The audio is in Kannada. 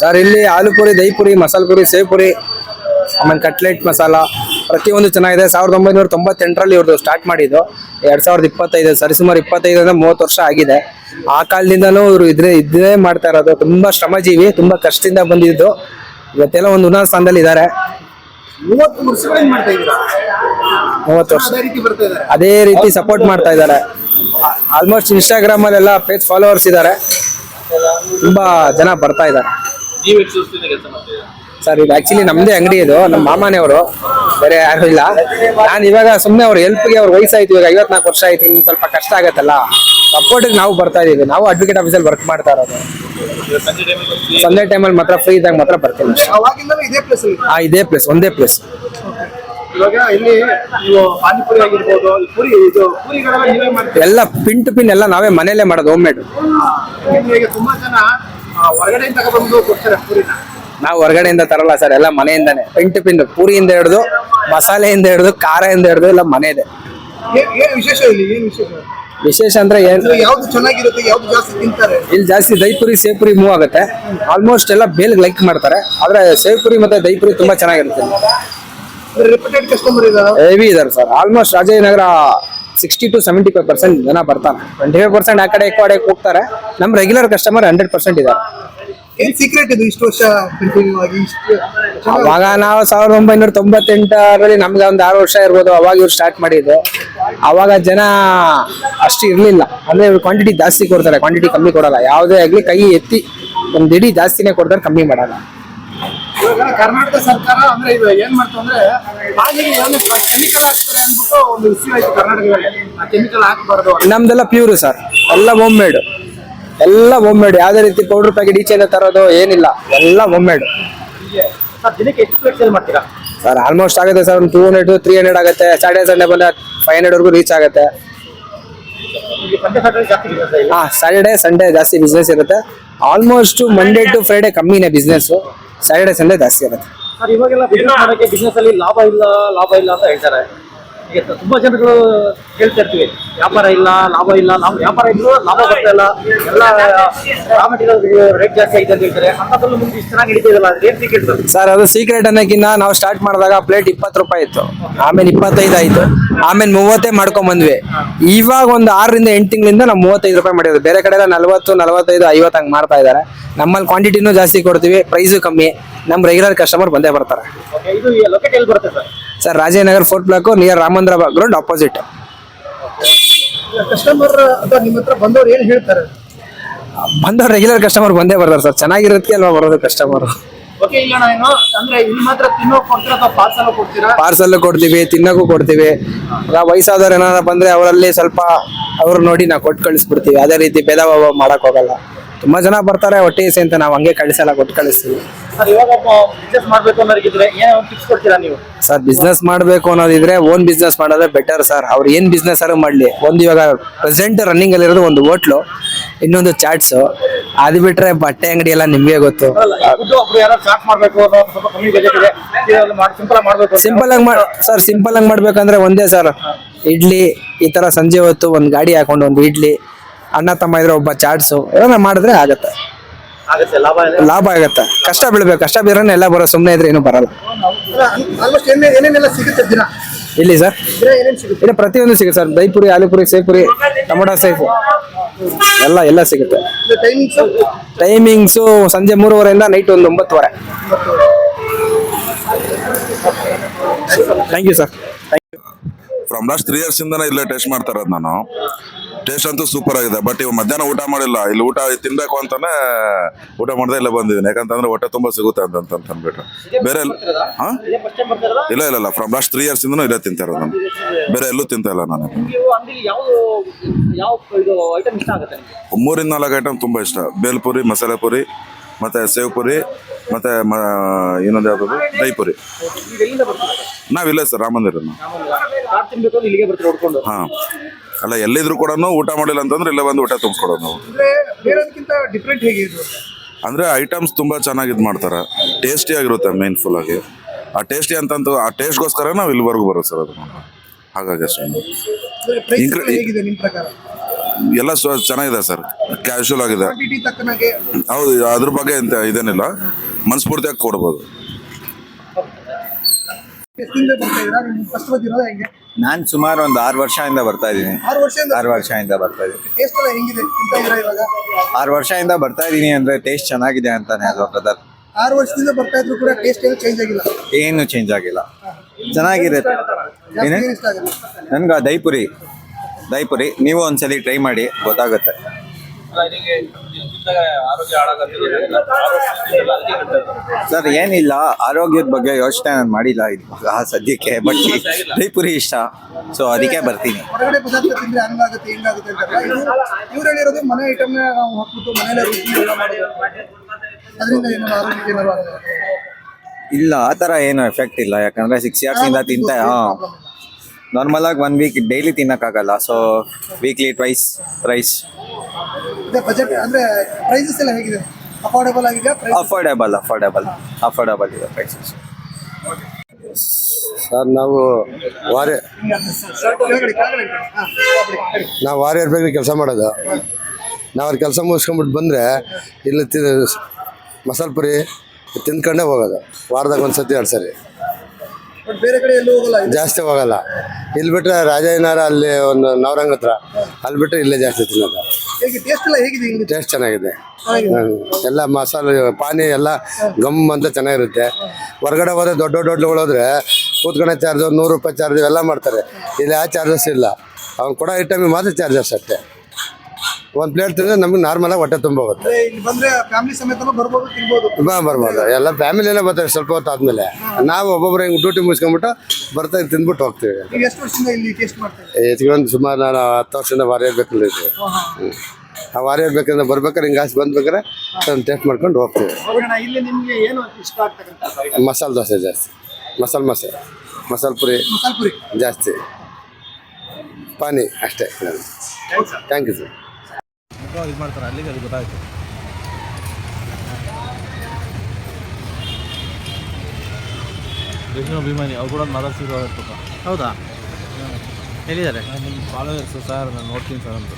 ಸರ್ ಇಲ್ಲಿ ಆಲೂ ಪುರಿ ದಹಿ ಪುರಿ ಮಸಾಲೆ ಪುರಿ ಸೇವ್ ಪುರಿ ಆಮೇಲೆ ಕಟ್ಲೆಟ್ ಮಸಾಲ ಪ್ರತಿಯೊಂದು ಚೆನ್ನಾಗಿದೆ. ಸಾವಿರದ ಒಂಬೈನೂರ ತೊಂಬತ್ತೆಂಟರಲ್ಲಿ ಇವ್ರದ್ದು ಸ್ಟಾರ್ಟ್ ಮಾಡಿದ್ದು. ಎರಡು ಸಾವಿರದ ಇಪ್ಪತ್ತೈದು ಸರಿಸುಮಾರು ಇಪ್ಪತ್ತೈದರಿಂದ ಮೂವತ್ತು ವರ್ಷ ಆಗಿದೆ. ಆ ಕಾಲದಿಂದಲೂ ಇವರು ಇದ್ರೆ ಇದೇ ಮಾಡ್ತಾ ಇರೋದು. ತುಂಬ ಶ್ರಮಜೀವಿ ತುಂಬ ಕಷ್ಟದಿಂದ ಬಂದಿದ್ದು. ಇವತ್ತೆಲ್ಲ ಒಂದು ಉನ್ನತ ಸ್ಥಾನದಲ್ಲಿ ಇದ್ದಾರೆ. ಮೂವತ್ತು ವರ್ಷಗಳಿಂದ ಮಾಡ್ತಾ ಇದ್ದೀರಾ? ಮೂವತ್ತು ವರ್ಷ. ಅದೇ ರೀತಿ ಬರ್ತಾ ಅದೇ ರೀತಿ ಸಪೋರ್ಟ್ ಮಾಡ್ತಾ ಇದ್ದಾರೆ. ಆಲ್ಮೋಸ್ಟ್ ಇನ್ಸ್ಟಾಗ್ರಾಮ್ ಅಲ್ಲೆಲ್ಲ ಪೇಜ್ ಫಾಲೋವರ್ಸ್ ಇದ್ದಾರೆ. ತುಂಬಾ ಜನ ಬರ್ತಾ ಇದ್ದಾರೆ. ಸರ್ ಇದು ಆಕ್ಚುಲಿ ನಮ್ದೇ ಅಂಗಡಿ ಇದು. ನಮ್ಮ ಮಾಮನೆಯವರು. ಬೇರೆ ಯಾರು ಇಲ್ಲ. ನಾನು ಇವಾಗ ಸುಮ್ಮನೆ ಅವ್ರ ಹೆಲ್ಪ್ಗೆ ಅವ್ರ ವಯಸ್ಸಾಯ್ತು. ಇವಾಗ ಐವತ್ನಾಲ್ಕು ವರ್ಷ ಆಯ್ತು. ಇನ್ನು ಸ್ವಲ್ಪ ಕಷ್ಟ ಆಗತ್ತಲ್ಲ. ಸಪೋರ್ಟಿಗೆ ನಾವು ಬರ್ತಾ ಇದೀವಿ. ನಾವು ಅಡ್ವೊಕೇಟ್ ಆಫೀಸಲ್ಲಿ ವರ್ಕ್ ಮಾಡ್ತಾ ಇರೋದು. ಸಂಜೆ ಟೈಮಲ್ಲಿ ಮಾತ್ರ ಫ್ರೀ ಇದ್ದಾಗ ಮಾತ್ರ ಬರ್ತೀನಿ. ಅಷ್ಟೇ. ಇದೇ ಪ್ಲೇಸ್ ಅಲ್ಲಿ? ಆ ಇದೇ ಪ್ಲೇಸ್ ಒಂದೇ ಪ್ಲೇಸ್ ಇವಾಗ ಇಲ್ಲಿ ನೀವು ಪಾನಿಪುರಿ ಆಗಿರ್ಬೋದು ಈ ಪುರಿ ಇದು ಪೂರಿಗಳೆಲ್ಲ ನೀವೇ ಮಾಡ್ತೀವಿ ಎಲ್ಲ ಪಿನ್ ಟು ಪಿನ್ ಎಲ್ಲ ನಾವೇ ಮನೆಯಲ್ಲೇ ಮಾಡೋದು ಹೋಮ್ ಮೇಡ್ ನಿಮಗೆ ತುಂಬಾ ಜನ ಹೊರಗಡೆ ತಗೊಂಡ್ಬಂದು ಕೊಡ್ತಾರೆ ಪೂರಿನ. ನಾವು ಹೊರಗಡೆಯಿಂದ ತರಲ್ಲ ಸರ್ ಎಲ್ಲ ಮನೆಯಿಂದಾನೆ. ಪಿನ್ ಟು ಪಿನ್ ಪೂರಿಯಿಂದ ಹಿಡಿದು ಮಸಾಲೆಯಿಂದ ಹಿಡಿದು ಇಂದ ಹಿಡಿದು ಎಲ್ಲ ಮನೆ ಇದೆ ಏನ್ ವಿಶೇಷ ಇಲ್ಲಿ ಏನ್ ವಿಶೇಷ? ವಿಶೇಷ ಅಂದ್ರೆ ಏನ್? ಇದು ಯಾವ್ದು ಚೆನ್ನಾಗಿರುತ್ತೆ ಯಾವ್ದು ಜಾಸ್ತಿ ತಿಂತಾರೆ? ಇಲ್ಲಿ ಜಾಸ್ತಿ ದೈಪುರಿ ಸೇಪುರಿ ಮೂವ್ ಆಗುತ್ತೆ. ಆಲ್ಮೋಸ್ಟ್ ಎಲ್ಲ ಬೇಲ್ ಲೈಕ್ ಮಾಡ್ತಾರೆ. ಆದ್ರೆ ಸೇಪುರಿ ಮತ್ತೆ ದೈಪುರಿ ತುಂಬಾ ಚೆನ್ನಾಗಿರುತ್ತೆ ರಿಪೀಟೆಡ್ ಕಸ್ಟಮರ್ ಹೆವಿ ಇದಾರೆ? Sir almost Rajajinagar sixty to seventy five percent ಜನ ಬರ್ತಾರೆ. ಟ್ವೆಂಟಿ ಫೈವ್ ಪರ್ಸೆಂಟ್ ಆ ಕಡೆ ಈ ಕಡೆ ಹೋಗ್ತಾರೆ. ನಮ್ಮ ರೆಗ್ಯುಲರ್ ಕಸ್ಟಮರ್ ಹಂಡ್ರೆಡ್ ಪರ್ಸೆಂಟ್ ಇದ್ದಾರೆ ಏನ್ ಸೀಕ್ರೆಟ್ ಇದು ಇಷ್ಟು ವರ್ಷ ಕಂಟಿನ್ಯೂ ಆಗಿ ಇಷ್ಟು ಅವಾಗ ನಾವು ಸಾವಿರದ ಒಂಬೈನೂರ ತೊಂಬತ್ತೆಂಟರಲ್ಲಿ ನಮ್ಗೆ ಒಂದು ಆರು ವರ್ಷ ಇರ್ಬೋದು. ಅವಾಗ ಇವ್ರು ಸ್ಟಾರ್ಟ್ ಮಾಡಿದ್ದು. ಅವಾಗ ಜನ ಅಷ್ಟು ಇರಲಿಲ್ಲ. ಅಂದ್ರೆ ಇವ್ರು ಕ್ವಾಂಟಿಟಿ ಜಾಸ್ತಿ ಕೊಡ್ತಾರೆ. ಕ್ವಾಂಟಿಟಿ ಕಮ್ಮಿ ಕೊಡಲ್ಲ. ಯಾವುದೇ ಆಗಲಿ ಕೈ ಎತ್ತಿ ಒಂದು ಇಡೀ ಜಾಸ್ತಿನೇ ಕೊಡ್ತಾರೆ ಕಮ್ಮಿ ಮಾಡಲ್ಲ. ಕರ್ನಾಟಕ ಸರ್ಕಾರ ಅಂದ್ರೆ ಇದು ಏನ್ ಮಾಡ್ತು ಅಂದ್ರೆ ಹಾಲಿಗೆ ಏನು ಕೆಮಿಕಲ್ ಹಾಕ್ತಾರೆ ಅಂದ್ಬಿಟ್ಟು ಒಂದು ವಿಷಯ ಆಯ್ತು ಕರ್ನಾಟಕದಲ್ಲಿ. ಆ ಕೆಮಿಕಲ್ ಹಾಕಬಾರ್ದು ನಮ್ದೆಲ್ಲ ಪ್ಯೂರ್ ಸರ್ ಎಲ್ಲ ಹೋಮ್ ಮೇಡ್ ಎಲ್ಲ ಹೋಮ್ ಮೇಡ್ ಯಾವ್ದೇ ರೀತಿ ಪೌಡರ್ ಪ್ಯಾಕೆಟ್ ಈಚೆಯಿಂದ ತರೋದು ಏನಿಲ್ಲ. ಎಲ್ಲ ಹೋಮ್ ಮೇಡ್ ದಿನಕ್ಕೆ ಎಷ್ಟು ಪ್ಲೇಟ್ ಸೇಲ್ ಮಾಡ್ತೀರಾ? ಸರ್ ಆಲ್ಮೋಸ್ಟ್ ಆಗುತ್ತೆ ಸರ್ ಒಂದು ಟೂ ಹಂಡ್ರೆಡ್ ತ್ರೀ ಹಂಡ್ರೆಡ್ ಆಗುತ್ತೆ. ಸ್ಯಾಟರ್ಡೆ ಸಂಡೇ ಬಂದ್ರೆ ಫೈವ್ ಹಂಡ್ರೆಡ್ವರೆಗೂ ರೀಚ್ ಆಗುತ್ತೆ. ಹಾ ಸಾಟರ್ಡೆ ಸಂಡೇ ಜಾಸ್ತಿ ಬಿಸ್ನೆಸ್ ಇರುತ್ತೆ. ಆಲ್ಮೋಸ್ಟ್ ಮಂಡೇ ಟು ಫ್ರೈಡೆ ಕಮ್ಮಿನೇ ಬಿಸ್ನೆಸ್ ಸ್ಯಾಟರ್ಡೆ ಸಂಡೇ ಜಾಸ್ತಿ ಇರುತ್ತೆ. ಸರ್, ಇವಾಗೆಲ್ಲ ಬಿಸ್ನೆಸ್ ಮಾಡೋಕ್ಕೆ ಬಿಸ್ನೆಸ್ ಅಲ್ಲಿ ಲಾಭ ಇಲ್ಲ ಲಾಭ ಇಲ್ಲ ಅಂತ ಹೇಳ್ತಾರೆ. ಈಗ ತುಂಬಾ ಜನಗಳು ಹೇಳ್ತಾ ಇರ್ತೀವಿ ವ್ಯಾಪಾರ ಇಲ್ಲ ಲಾಭ ಇಲ್ಲ ನಾವು ವ್ಯಾಪಾರ ಇದ್ರು ಲಾಭ ಬರ್ತಾ ಇಲ್ಲ. ಎಲ್ಲ ರಾ ಮೆಟೀರಿಯಲ್ ರೇಟ್ ಜಾಸ್ತಿ ಆಗಿದೆ ಅಂತ ಹೇಳ್ತಾರೆ. ಅಂತದಲ್ಲೂ ಮುಂದೆ ಇಷ್ಟು ಚೆನ್ನಾಗಿ ಹಿಡಿತಿದಲ್ಲ ರೇಟ್ ಏನ್ ಸೀಕ್ರೆಟ್ ಸರ್ ಅದು ಸೀಕ್ರೆಟ್ ಅನ್ನೋಕ್ಕಿಂತ ನಾವು ಸ್ಟಾರ್ಟ್ ಮಾಡಿದಾಗ ಪ್ಲೇಟ್ ಇಪ್ಪತ್ತು ರೂಪಾಯಿ ಇತ್ತು. ಆಮೇಲೆ ಇಪ್ಪತ್ತೈದು ಆಯ್ತು. ಆಮೇಲೆ ಮೂವತ್ತೇ ಮಾಡ್ಕೊಂಡ್ ಬಂದ್ವಿ. ಇವಾಗ ಒಂದು ಆರರಿಂದ ಎಂಟು ತಿಂಗಳಿಂದ ನಾವು ಮೂವತ್ತೈದು ರೂಪಾಯಿ ಮಾಡಿರೋದು. ಬೇರೆ ಕಡೆ ಎಲ್ಲ ನಲವತ್ತು ನಲವತ್ತೈದು ಐವತ್ತು ಹಂಗೆ ಮಾಡ್ತಾ ಇದ್ದಾರೆ. ನಮ್ಮಲ್ಲಿ ಕ್ವಾಂಟಿಟಿನೂ ಜಾಸ್ತಿ ಕೊಡ್ತೀವಿ ಪ್ರೈಸು ಕಮ್ಮಿ. ನಮ್ಮ ರೆಗ್ಯುಲರ್ ಕಸ್ಟಮರ್ ಬಂದೇ ಬರ್ತಾರೆ. ಇದು ಲೊಕೇಟ್ ಎಲ್ಲಿ ಬರುತ್ತೆ sir? Sir Rajajinagar fourth block near Ramamandira ground opposite customer ಅಥವಾ ನಿಮ್ಮ ಹತ್ರ ಬಂದವ್ರು ಏನ್ ಹೇಳ್ತಾರೆ? ಬಂದವ್ರು ರೆಗ್ಯುಲರ್ ಕಸ್ಟಮರ್ ಬಂದೇ ಬರ್ತಾರೆ ಸರ್. ಚೆನ್ನಾಗಿರೋದಕ್ಕೆ ಅಲ್ವಾ ಬರೋದು ಕಸ್ಟಮರ್ ಓಕೆ ಇಲ್ಲ ನಾನು ಅಂದ್ರೆ ಇಲ್ಲಿ ಮಾತ್ರ ತಿನ್ನೋ ಕೊಡ್ತೀರಾ ಅಥವಾ ಪಾರ್ಸಲ್ ಕೊಡ್ತೀರಾ? ಪಾರ್ಸಲ್ ಕೊಡ್ತೀವಿ ತಿನ್ನೋಕ್ಕೂ ಕೊಡ್ತೀವಿ. ವಯಸ್ಸಾದವ್ರು ಏನಾರ ಬಂದ್ರೆ ಅವರಲ್ಲಿ ಸ್ವಲ್ಪ ಅವ್ರು ನೋಡಿ ನಾವು ಕೊಟ್ಟು ಕಳಿಸ್ಬಿಡ್ತೀವಿ. ಅದೇ ರೀತಿ ಭೇದ ಭಾವ ಮಾಡಕ್ ಹೋಗಲ್ಲ. ತುಂಬಾ ಜನ ಬರ್ತಾರೆ ಹೊಟ್ಟೆ ಹಸಿ ಅಂತ ನಾವು ಹಂಗೆ ಕಳಿಸಲ್ಲ ಕೊಟ್ಟು ಕಳಿಸ್ತೀವಿ. ಸರ್ ಇವಾಗ ಬಿಸ್ನೆಸ್ ಮಾಡ್ಬೇಕು ಅನ್ನೋರಿಗಿದ್ರೆ ಏನೋ ಒಂದು ಟಿಪ್ಸ್ ಕೊಡ್ತೀರಾ ನೀವು? ಸರ್ ಬಿಸ್ನೆಸ್ ಮಾಡಬೇಕು ಅನ್ನೋದಿದ್ರೆ ಓನ್ ಬಿಸ್ನೆಸ್ ಮಾಡೋದೇ ಬೆಟರ್ ಸರ್. ಅವ್ರು ಏನ್ ಬಿಸ್ನೆಸ್ ಆದ್ರೂ ಮಾಡ್ಲಿ. ಒಂದು ಇವಾಗ ಪ್ರೆಸೆಂಟ್ ರನ್ನಿಂಗ್ ಅಲ್ಲಿರೋದು ಒಂದು ಹೋಟ್ಲು ಇನ್ನೊಂದು ಚಾಟ್ಸು. ಅದು ಬಿಟ್ರೆ ಬಟ್ಟೆ ಅಂಗಡಿ ಎಲ್ಲ ನಿಮ್ಗೆ ಗೊತ್ತು. ಸಿಂಪಲ್ ಆಗಿ ಸರ್ ಸಿಂಪಲ್ ಆಗಿ ಮಾಡ್ಬೇಕಂದ್ರೆ ಒಂದೇ ಸರ್. ಇಡ್ಲಿ ಈ ತರ ಸಂಜೆ ಹೊತ್ತು ಒಂದು ಗಾಡಿ ಹಾಕೊಂಡು ಒಂದು ಇಡ್ಲಿ ಅಣ್ಣ ತಮ್ಮ ಇದ್ರೆ ಒಬ್ಬ ಚಾಟ್ಸು ಏನೋ ಮಾಡಿದ್ರೆ ಆಗತ್ತೆ. ಆಗುತ್ತೆ ಲಾಭ ಇದೆ ಲಾಭ ಆಗತ್ತೆ. ಕಷ್ಟ ಬೀಳ್ಬೇಕು ಕಷ್ಟ ಬೀರೋನೆ ಎಲ್ಲ ಬರೋ ಸುಮ್ಮನೆ ಇದ್ರೆ ಏನು ಬರಲ್ಲ. ಆಲ್ಮೋಸ್ಟ್ ಏನೇ ಏನೇನೆಲ್ಲ ಸಿಗುತ್ತೆ ದಿನ? ಇಲ್ಲಿ ಸರ್? ಇಲ್ಲ ಏನೇನ್ ಸಿಗುತ್ತೆ? ಇಲ್ಲಿ ಪ್ರತಿಯೊಂದು ಸಿಗುತ್ತೆ ಸರ್. ಬೈಪುರಿ ಆಲೂಪುರಿ ಸೇಪುರಿ ಟೊಮೊಟೊ ಸೈಫು. ಎಲ್ಲ ಎಲ್ಲ ಸಿಗುತ್ತೆ. ಟೈಮಿಂಗ್ಸ್ ಟೈಮಿಂಗ್ಸು ಸಂಜೆ ಮೂರುವರೆಯಿಂದ ನೈಟ್ ಒಂದು ಒಂಬತ್ತುವರೆ. Thank you sir thank you from last three years ಇಂದ ಇಲ್ಲೇ ಟೇಸ್ಟ್ ಮಾಡ್ತಾ ಇರೋದು ನಾನು. ಟೇಸ್ಟ್ ಅಂತೂ ಸೂಪರ್ ಆಗಿದೆ. ಬಟ್ ಇವಾಗ ಮಧ್ಯಾಹ್ನ ಊಟ ಮಾಡಿಲ್ಲ. ಇಲ್ಲಿ ಊಟ ತಿನ್ಬೇಕು ಅಂತಾನೆ ಊಟ ಮಾಡದೆ ಇಲ್ಲ ಬಂದಿದ್ದೀನಿ. ಯಾಕಂತಂದ್ರೆ ಹೊಟ್ಟೆ ತುಂಬಾ ಸಿಗುತ್ತೆ ಅಂತ ಅಂತ ಅಂದ್ಬಿಟ್ಟು. ಬೇರೆ ಹಾ? ಇಲ್ಲ ಇಲ್ಲ ಇಲ್ಲ. ಫ್ರಮ್ ಲಾಸ್ಟ್ ತ್ರೀ ಇಯರ್ಸ್ ಇಂದನೂ ಇಲ್ಲೇ ತಿಂತಾ ಇರೋದು ನಾನು. ಬೇರೆ ಎಲ್ಲೂ ತಿಂತಾ ಇಲ್ಲ ನಾನು. ಮೂರಿಂದ ನಾಲ್ಕು ಐಟಮ್ ತುಂಬಾ ಇಷ್ಟ. ಬೇಲ್ಪುರಿ ಮಸಾಲೆ ಪುರಿ ಮತ್ತೆ ಸೇವ್ ಪುರಿ ಮತ್ತೆ ಇನ್ನೊಂದು ಯಾವ್ದು ದೈ ಪುರಿ. ನಾವಿಲ್ಲ ಸರ್ ರಾಮಂದಿರ. ಹಾ. ಅಲ್ಲ ಎಲ್ಲಿದ್ರು ಕೂಡ ಊಟ ಮಾಡಿಲ್ಲ ಅಂತಂದ್ರೆ ಇಲ್ಲೇ ಬಂದು ಊಟ ತುಂಬಿಸ್ಕೊಡೋದು ನಾವು. ಅಂದ್ರೆ ಬೇರೆದಕ್ಕಿಂತ ಡಿಫ್ರೆಂಟ್ ಹೇಗೆ ಇದು ಅಂದ್ರೆ ಐಟಮ್ಸ್ ತುಂಬಾ ಚೆನ್ನಾಗಿ ಇದು ಮಾಡ್ತಾರೆ. ಟೇಸ್ಟಿ ಆಗಿರುತ್ತೆ ಮೇನ್ ಫುಲ್ ಆಗಿ. ಆ ಟೇಸ್ಟಿ ಅಂತಂತ ಆ ಟೇಸ್ಟ್ಗೋಸ್ಕರ ನಾವು ಇಲ್ಲಿವರೆಗೂ ಬರೋದು ಸರ್ ಅದು ಹಾಗಾಗಿ ಸರ್ ಹೇಗಿದೆ ಪ್ರಕಾರ? ಎಲ್ಲ ಸ್ವ- ಚೆನ್ನಾಗಿದೆ ಸರ್. ಕ್ಯಾಶುವಲ್ ಆಗಿದೆ. ಕ್ವಾಂಟಿಟಿ ತಕ್ಕನಾಗೆ? ಹೌದು ಅದ್ರ ಬಗ್ಗೆ ಎಂತ ಇದೇನಿಲ್ಲ. ಮನಸ್ಫೂರ್ತಿಯಾಗಿ ಕೊಡ್ಬೋದು ಎಷ್ಟಿಂದ ಬರ್ತಾ ಇದ್ದೀರಾ ನಿಮ್ಗೆ ಫಸ್ಟ್ ಬಂದಿರೋದು ಹೆಂಗೆ ನಾನು ಸುಮಾರು ಒಂದು ಆರು ವರ್ಷದಿಂದ ಬರ್ತಾ ಇದ್ದೀನಿ. ಆರು ವರ್ಷದಿಂದ? ಬರ್ತಾ ಇದ್ದೀನಿ. ಆರು ವರ್ಷದಿಂದ ಬರ್ತಾ ಇದ್ದೀನಿ ಅಂದ್ರೆ ಟೇಸ್ಟ್ ಚೆನ್ನಾಗಿದೆ ಅಂತಾನೆ ಅದು ಬ್ರದರ್. ಆರು ವರ್ಷದಿಂದ ಬರ್ತಾ ಇದ್ರು ಕೂಡ ಟೇಸ್ಟ್ ಏನು ಚೇಂಜ್ ಆಗಿಲ್ಲ? ಏನು ಚೇಂಜ್ ಆಗಿಲ್ಲ. ಚೆನ್ನಾಗಿರುತ್ತೆ ಏನು? ಆಗುತ್ತೆ ನನ್ಗೆ ದೈಪುರಿ. ದೈಪುರಿ. ನೀವು ಒಂದ್ಸಲಿ ಟ್ರೈ ಮಾಡಿ ಗೊತ್ತಾಗುತ್ತೆ. ಸರ್ ಏನಿಲ್ಲ ಆರೋಗ್ಯದ ಬಗ್ಗೆ ಯೋಚನೆ ನಾನು ಮಾಡಿಲ್ಲ ಇವಾಗ ಸದ್ಯಕ್ಕೆ ಬಟ್ ಪುರಿ ಇಷ್ಟ. ಸೊ ಅದಕ್ಕೆ ಬರ್ತೀನಿ. ಹೊರಗಡೆ ಪದಾರ್ಥ ತಿಂದ್ರೆ ಹಂಗಾಗುತ್ತೆ ಹಿಂಗಾಗುತ್ತೆ ಅಂತಾರಲ್ಲ ಇದು ಇವ್ರು ಹೇಳಿರೋದು ಮನೆ ಐಟಮ್ನ ನಾವು ಹಾಕ್ಬಿಟ್ಟು ಮನೇಲೆ ರುಚಿ ಎಲ್ಲ ಮಾಡೋದು ಅದರಿಂದ ಏನಾದ್ರು ಆರೋಗ್ಯಕ್ಕೆ ಏನಾದ್ರು ಇಲ್ಲ ಆ ಥರ ಏನು ಎಫೆಕ್ಟ್ ಇಲ್ಲ. ಯಾಕಂದ್ರೆ ಸಿಕ್ಸ್ ಇಯರ್ಸಿಂದ ತಿಂತ ಹಾಂ. ನಾರ್ಮಲಾಗಿ ಒನ್ ವೀಕ್ ಡೈಲಿ ತಿನ್ನೋಕ್ಕಾಗಲ್ಲ. ಸೊ ವೀಕ್ಲಿ ಟ್ವೈಸ್ ಪ್ರೈಸ್ ಇದೆ ಬಜೆಟ್ ಅಂದ್ರೆ ಪ್ರೈಸಸ್ ಎಲ್ಲ ಹೇಗಿದೆ? ಅಫೋರ್ಡಬಲ್ ಆಗಿದೆ ಪ್ರೈಸ್ ಅಫೋರ್ಡೆಬಲ್ ಅಫೋರ್ಡೆಬಲ್ ಅಫೋರ್ಡೆಬಲ್ ಇದೆ ಪ್ರೈಸಸ್ ಸರ್ ನಾವು ವಾರೇ. ನಾವು ವಾರಿಯರ್ ಬೇಕ್ರಿ ಕೆಲಸ ಮಾಡೋದು. ನಾವು ಅಲ್ಲಿ ಕೆಲಸ ಮುಗಿಸ್ಕೊಂಬಿಟ್ಟು ಬಂದರೆ ಇಲ್ಲಿ ತಿ ಮಸಾಲೆ ಪುರಿ ತಿಂದ್ಕೊಂಡೇ ಹೋಗೋದು. ವಾರದಾಗ ಒಂದು ಸತಿ ಎರಡು ಸರಿ. ಬಟ್ ಬೇರೆ ಕಡೆ ಎಲ್ಲೂ ಹೋಗಲ್ಲ ಇದು ಜಾಸ್ತಿ ಹೋಗಲ್ಲ. ಇಲ್ಲಿ ಬಿಟ್ಟರೆ ರಾಜಯ್ಯನಾರ ಅಲ್ಲಿ ಒಂದು ನವರಂಗ ಹತ್ರ. ಅಲ್ಲಿ ಬಿಟ್ಟರೆ ಇಲ್ಲೇ ಜಾಸ್ತಿ ತಿನ್ನೋದು. ಹೇಗೆ ಟೇಸ್ಟ್ ಎಲ್ಲ ಹೇಗಿದೆ ಹಿಂಗಿದೆ ಟೇಸ್ಟ್ ಚೆನ್ನಾಗಿದೆ. ಚೆನ್ನಾಗಿದೆ. ಹ್ಮ್. ಎಲ್ಲ ಮಸಾಲೆ ಪಾನಿ ಎಲ್ಲ ಗಮ್ ಅಂತ ಚೆನ್ನಾಗಿರುತ್ತೆ. ಹೊರಗಡೆ ಹೋದ್ರೆ ದೊಡ್ಡ ದೊಡ್ಡ ಹೋಟ್ಲುಗಳು ಹೋದ್ರೆ ಕೂತ್ಕೊಂಡೆ ಚಾರ್ಜು ನೂರು ರೂಪಾಯಿ ಚಾರ್ಜ್ ಎಲ್ಲ ಮಾಡ್ತಾರೆ. ಇಲ್ಲಿ ಆ ಚಾರ್ಜಸ್ ಇಲ್ಲ. ಅವ್ನು ಕೊಡೋ ಐಟಮಿಗೆ ಮಾತ್ರ ಚಾರ್ಜಸ್ ಅಷ್ಟೇ. ಒಂದು ಪ್ಲೇಟ್ ತಿಂದರೆ ನಾರ್ಮಲ್ ಆಗಿ ಹೊಟ್ಟೆ ತುಂಬ ಹೋಗುತ್ತೆ ಇಲ್ಲಿ ಬಂದ್ರೆ ಫ್ಯಾಮಿಲಿ ಸಮೇತನೂ ಬರ್ಬೋದು ತಿನ್ಬೋದು. ಬಾ ಬರ್ಬೋದು. ಎಲ್ಲ ಫ್ಯಾಮಿಲಿ ಎಲ್ಲ ಬರ್ತಾರೆ ಸ್ವಲ್ಪ ಹೊತ್ತು ಆದಮೇಲೆ. ನಾವು ಒಬ್ಬೊಬ್ರು ಹಿಂಗೆ ಡ್ಯೂಟಿ ಮುಗಿಸ್ಕೊಂಡ್ಬಿಟ್ಟು ಬರ್ತಾ ತಿಂದ್ಬಿಟ್ಟು ಹೋಗ್ತೀವಿ. ಎಷ್ಟು ವರ್ಷದಿಂದ ಇಲ್ಲಿ ಟೇಸ್ಟ್ ಮಾಡ್ತಾ ಇದ್ದೀರಿ? ಹೆಚ್ಚಿಗೆ ಒಂದು ಸುಮಾರು ನಾನು ಹತ್ತು ವರ್ಷದಿಂದ ವಾರಿಯರ್ ಬೇಕಲ್ಲಿ ಇದ್ವಿ ಆ ವಾರಿಯರ್ ಬೇಕಂದ್ರೆ ಬರ್ಬೇಕಾದ್ರೆ ಹಿಂಗೆ ಆಸೆ ಬಂದ್ಬೇಕಾದ್ರೆ ಟೇಸ್ಟ್ ಮಾಡ್ಕೊಂಡು ಹೋಗ್ತೀವಿ. ಹೋಗೋಣ ಇಲ್ಲಿ ನಿಮ್ಗೆ ಏನು ಇಷ್ಟ ಆಗ್ತಕ್ಕಂಥ ಮಸಾಲೆ ದೋಸೆ ಜಾಸ್ತಿ. ಮಸಾಲೆ ಮಸೆ ಮಸಾಲೆ ಪುರಿ. ಮಸಾಲೆ ಪುರಿ. ಜಾಸ್ತಿ. ಪಾನಿ ಅಷ್ಟೇ. ಥ್ಯಾಂಕ್ ಯು ಸರ್ ಇದು ಮಾಡ್ತಾರೆ ಅಲ್ಲಿಗೆ ಅದು ಗೊತ್ತಾಯ್ತು. ವಿಷ್ಣು ಅಭಿಮಾನಿ ಅವ್ರು ಕೂಡ ಮಾತಾಡ್ಸಿದ್ರು ಹೌದಾ? ಹೇಳಿದ್ದಾರೆ ನಿಮ್ಮ ಫಾಲೋವರ್ಸು ಸರ್ ನಾನು ನೋಡ್ತೀನಿ ಸರ್ ಅಂತ.